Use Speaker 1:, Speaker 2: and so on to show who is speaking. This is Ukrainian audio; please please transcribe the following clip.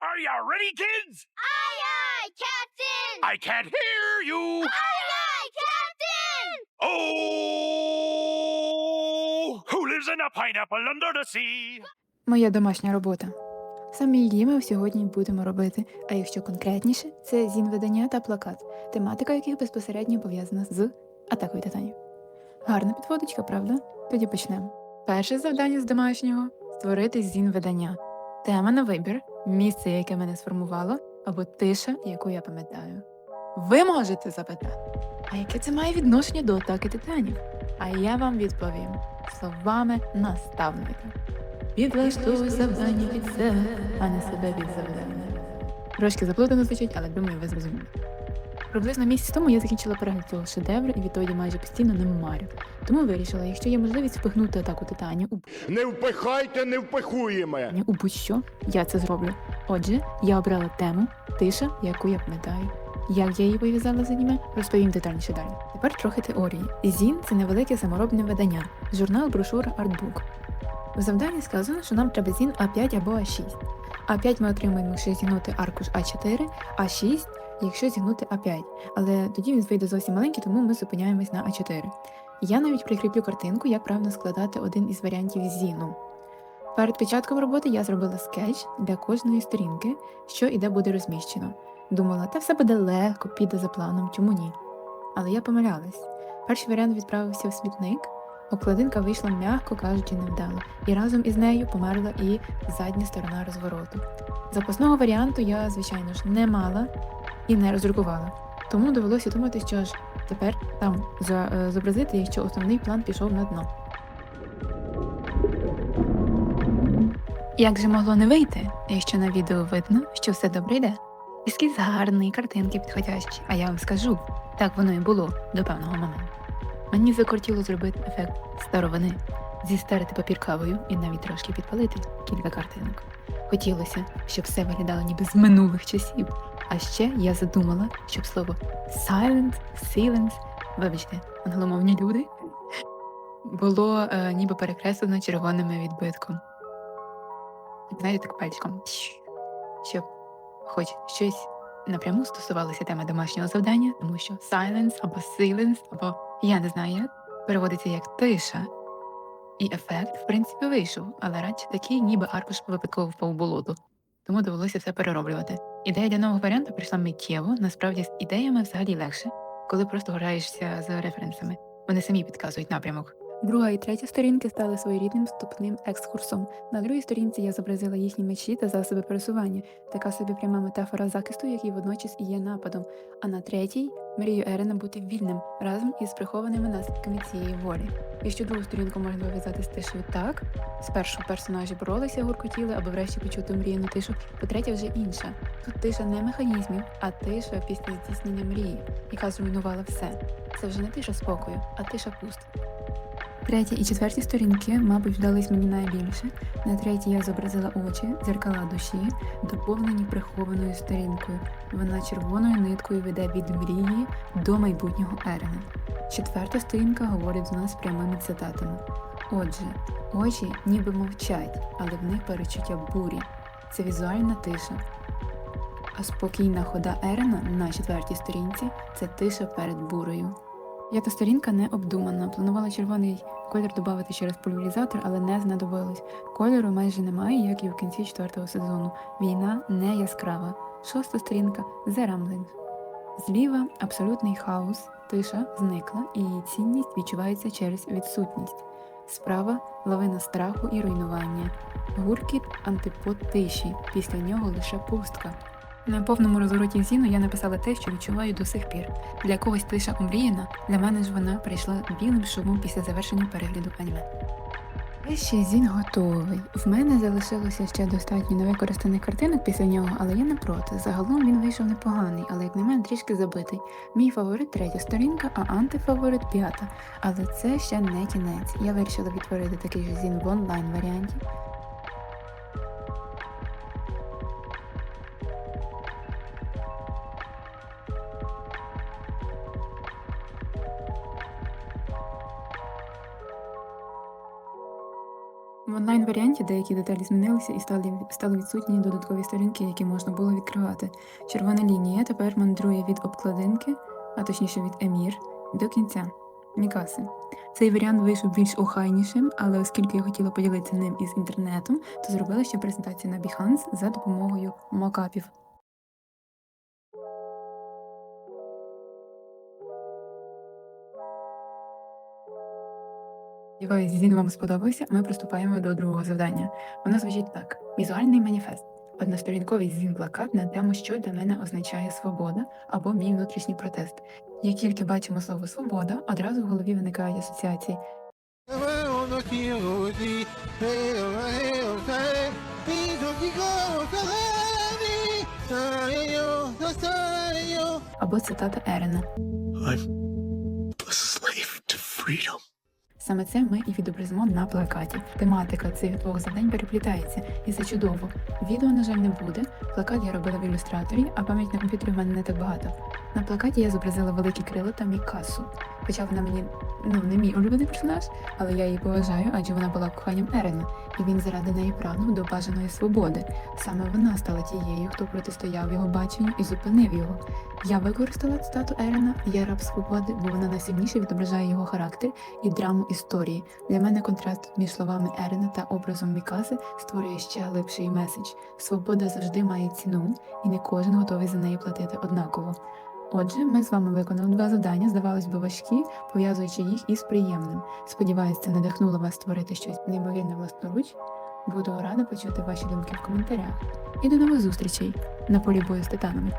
Speaker 1: Are you ready, kids?
Speaker 2: Aye, aye, Captain!
Speaker 1: I can't hear you.
Speaker 2: Aye, aye, Captain!
Speaker 1: Oh, who lives in a pineapple under the sea?
Speaker 3: Моя домашня робота. Саме її ми сьогодні будемо робити, а якщо конкретніше, це зін-видання та плакат, тематика яких безпосередньо пов'язана з атакою титанів. Гарна підводочка, правда? Тоді почнемо. Перше завдання з домашнього створити зін-видання. Тема на вибір, місце, яке мене сформувало, або тиша, яку я пам'ятаю. Ви можете запитати, а яке це має відношення до атаки титанів? А я вам відповім словами наставника. Підлаштовуй завдання від себе, а не себе від завдання. Трошки заплутано звучить, але думаю, ви зрозуміли. Приблизно місяць тому я закінчила перегляд цього шедевру і відтоді майже постійно не марю. Тому вирішила, якщо є можливість впихнути атаку титанів у
Speaker 4: Не впихайте, не впихуємо.
Speaker 3: б***ня, у будь-що, я це зроблю. Отже, я обрала тему тиша, яку я пам'ятаю. Як я її пов'язала з аніме, розповім детальніше далі. Тепер трохи теорії. Зін це невелике саморобне видання, журнал, брошура, артбук. У завданні сказано, що нам треба зін А5 або А6. А5 ми отримаємо, якщо зігнути аркуш А4, А6, якщо зігнути А5. Але тоді він вийде зовсім маленький, тому ми зупиняємось на А4. Я навіть прикріплю картинку, як правильно складати один із варіантів зіну. Перед початком роботи я зробила скетч для кожної сторінки, що і де буде розміщено. Думала, та все буде легко, піде за планом, чому ні? Але я помилялась. Перший варіант відправився в смітник, обкладинка вийшла, м'яко кажучи, невдало, і разом із нею померла і задня сторона розвороту. Запасного варіанту я, звичайно ж, не мала і не роздрукувала. Тому довелося думати, що ж тепер там е, зобразити, якщо основний план пішов на дно. Як же могло не вийти, якщо на відео видно, що все добре йде? Ескіз гарний, картинки підходящі, а я вам скажу, так воно і було до певного моменту. Мені закортіло зробити ефект старовини, зістерити папір кавою і навіть трошки підпалити кілька картинок. Хотілося, щоб все виглядало ніби з минулих часів. А ще я задумала, щоб слово silent, silence, вибачте, англомовні люди, було е, ніби перекреслено червоним відбитком. Знаєте, так пальчиком. Щоб хоч щось напряму стосувалося теми домашнього завдання, тому що silence або silence, або я не знаю як, переводиться як тиша. І ефект, в принципі, вийшов, але радше такий, ніби аркуш випадково впав у болото. Тому довелося все перероблювати. Ідея для нового варіанту прийшла миттєво, насправді з ідеями взагалі легше, коли просто граєшся з референсами. Вони самі підказують напрямок. Друга і третя сторінки стали своєрідним вступним екскурсом. На другій сторінці я зобразила їхні мечі та засоби пересування, така собі пряма метафора захисту, який водночас і є нападом. А на третій мрію Ерена бути вільним разом із прихованими наслідками цієї волі. Якщо другу сторінку можна пов'язати з тишею так, спершу персонажі боролися, гуркотіли, аби врешті почути мріяну тишу, по-третє, вже інша. Тут тиша не механізмів, а тиша після здійснення мрії, яка зруйнувала все. Це вже не тиша спокою, а тиша пуст. Треті і четверті сторінки, мабуть, вдались мені найбільше. На третій я зобразила очі, дзеркала душі, доповнені прихованою сторінкою. Вона червоною ниткою веде від мрії до майбутнього Ерена. Четверта сторінка говорить з нас прямими цитатами. Отже, очі ніби мовчать, але в них перечуття бурі. Це візуальна тиша. А спокійна хода Ерена на четвертій сторінці це тиша перед бурою. П'ята сторінка не обдумана. Планувала червоний колір додати через поляризатор, але не знадобилось. Кольору майже немає, як і в кінці четвертого сезону. Війна не яскрава. Шоста сторінка The Rambling. Зліва абсолютний хаос, тиша зникла, і її цінність відчувається через відсутність. Справа лавина страху і руйнування. Гуркіт антипод тиші. Після нього лише пустка. На повному розвороті зіну я написала те, що відчуваю до сих пір. Для когось тиша омріяна, для мене ж вона прийшла білим шумом після завершення перегляду аніме. Ще зін готовий. В мене залишилося ще достатньо невикористаних картинок після нього, але я не проти. Загалом він вийшов непоганий, але як на мене трішки забитий. Мій фаворит третя сторінка, а антифаворит п'ята. Але це ще не кінець. Я вирішила відтворити такий же зін в онлайн варіанті. В онлайн-варіанті деякі деталі змінилися і стали, стали відсутні додаткові сторінки, які можна було відкривати. Червона лінія тепер мандрує від обкладинки, а точніше від емір, до кінця Мікаси. Цей варіант вийшов більш охайнішим, але оскільки я хотіла поділитися ним із інтернетом, то зробила ще презентацію на Behance за допомогою мокапів. Сподіваюсь, він вам сподобався. Ми приступаємо до другого завдання. Воно звучить так: візуальний маніфест. Односторінковий зін-плакат на тему, що для мене означає свобода або мій внутрішній протест. Як тільки бачимо слово свобода, одразу в голові виникають асоціації. Або цитата Ерена.
Speaker 1: A slave to freedom.
Speaker 3: Саме це ми і відобразимо на плакаті. Тематика цих двох завдань переплітається, і це чудово. Відео, на жаль, не буде. Плакат я робила в ілюстраторі, а пам'ять на комп'ютері в мене не так багато. На плакаті я зобразила великі крила та Мікасу. Хоча вона мені ну не мій улюблений персонаж, але я її поважаю, адже вона була коханням Ерена, і він заради неї прагнув до бажаної свободи. Саме вона стала тією, хто протистояв його баченню і зупинив його. Я використала цитату Ерена Я раб свободи, бо вона найсильніше відображає його характер і драму історії. Для мене контраст між словами Ерена та образом Мікаси створює ще глибший меседж. Свобода завжди має ціну, і не кожен готовий за неї платити однаково. Отже, ми з вами виконали два завдання, здавалось би, важкі, пов'язуючи їх із приємним. Сподіваюсь, це надихнуло вас створити щось неймовірне власноруч. Буду рада почути ваші думки в коментарях. І до нових зустрічей на полі бою з титанами.